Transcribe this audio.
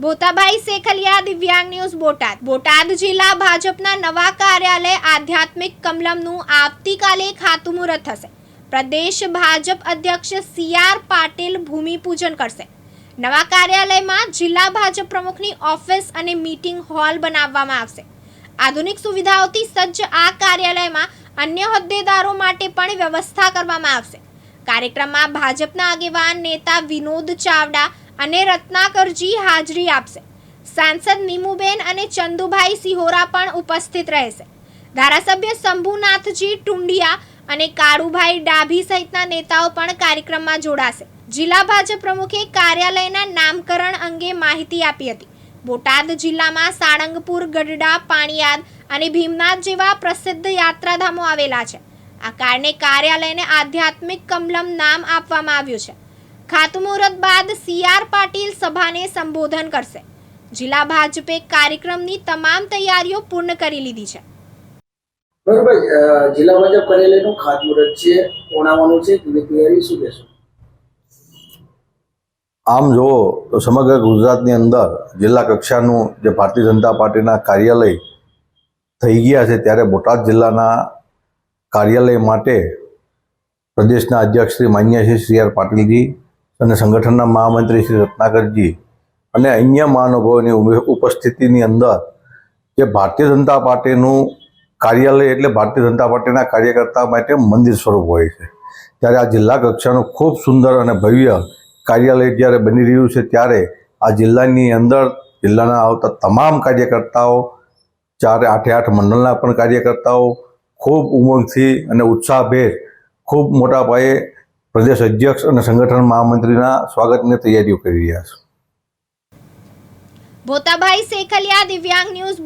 બોતાભાઈ શેખલિયા, દિવ્યાંગ ન્યૂઝ બોટાદ. બોટાદ જિલ્લા ભાજપના નવા કાર્યાલય આધ્યાત્મિક કમલમનું આવતીકાલે ખાતમુહૂર્ત થશે. પ્રદેશ ભાજપ અધ્યક્ષ સી આર પાટીલ ભૂમિપૂજન કરશે. નવા કાર્યાલયમાં જિલ્લા ભાજપ પ્રમુખની ઓફિસ અને મીટિંગ હોલ બનાવવામાં આવશે. આધુનિક સુવિધાઓથી સજ્જ આ કાર્યાલયમાં અન્ય હોદ્દેદારો માટે પણ વ્યવસ્થા કરવામાં આવશે. કાર્યક્રમમાં ભાજપના આગેવાન નેતા વિનોદ ચાવડા અને રત્નાકરજી હાજરી આપશે. સાંસદ નીમુબેન અને ચંદુભાઈ સિહોરા પણ ઉપસ્થિત રહેશે. ધારાસભ્ય શંભુનાથજી ટુંડિયા અને કાળુભાઈ ડાભી સહિતના નેતાઓ પણ કાર્યક્રમમાં જોડાશે. જિલ્લા ભાજપ પ્રમુખે કાર્યાલયના નામકરણ અંગે માહિતી આપી હતી. બોટાદ જિલ્લામાં સાળંગપુર, ગઢડા, પાણીયાદ અને ભીમનાથ જેવા પ્રસિદ્ધ યાત્રાધામો આવેલા છે. આ કારણે કાર્યાલયને આધ્યાત્મિક કમલમ નામ આપવામાં આવ્યું છે. ખાતમુહૂર્ત બાદ સી આર પાટીલ સભાને સંબોધન કરશે. જિલ્લા ભાજપે કાર્યક્રમની તમામ તૈયારીઓ પૂર્ણ કરી લીધી છે. બરોબર જિલ્લા ભાજપ કાર્યાલયનું ખાતમુહૂર્ત છે ઓણાવાનું છે તેની તૈયારી શું કહેશો? આમ જુઓ તો સમગ્ર ગુજરાતની અંદર જિલ્લા કક્ષાનું જે ભારતીય જનતા પાર્ટીના કાર્યાલય થઈ ગયા છે ત્યારે બોટાદ જિલ્લાના કાર્યાલય માટે પ્રદેશના અધ્યક્ષ શ્રી માન્ય શ્રી સી આર પાટીલજી અને સંગઠનના મહામંત્રી શ્રી રત્નાકરજી અને અન્ય મહાનુભાવોની ઉપસ્થિતિની અંદર જે ભારતીય જનતા પાર્ટીનું કાર્યાલય એટલે ભારતીય જનતા પાર્ટીના કાર્યકર્તા માટે મંદિર સ્વરૂપ હોય છે. ત્યારે આ જિલ્લા કક્ષાનું ખૂબ સુંદર અને ભવ્ય કાર્યાલય જ્યારે બની રહ્યું છે ત્યારે આ જિલ્લાની અંદર જિલ્લાના આવતા તમામ કાર્યકર્તાઓ, ચારે આઠે આઠ મંડળના પણ કાર્યકર્તાઓ ખૂબ ઉમંગથી અને ઉત્સાહભેર ખૂબ મોટા પાયે પ્રદેશ અધ્યક્ષ અને સંગઠન મહામંત્રીના સ્વાગતની તૈયારીઓ કરી રહ્યા છે. ભોતાભાઈ શેખલિયા દિવ્યાંગ ન્યૂઝ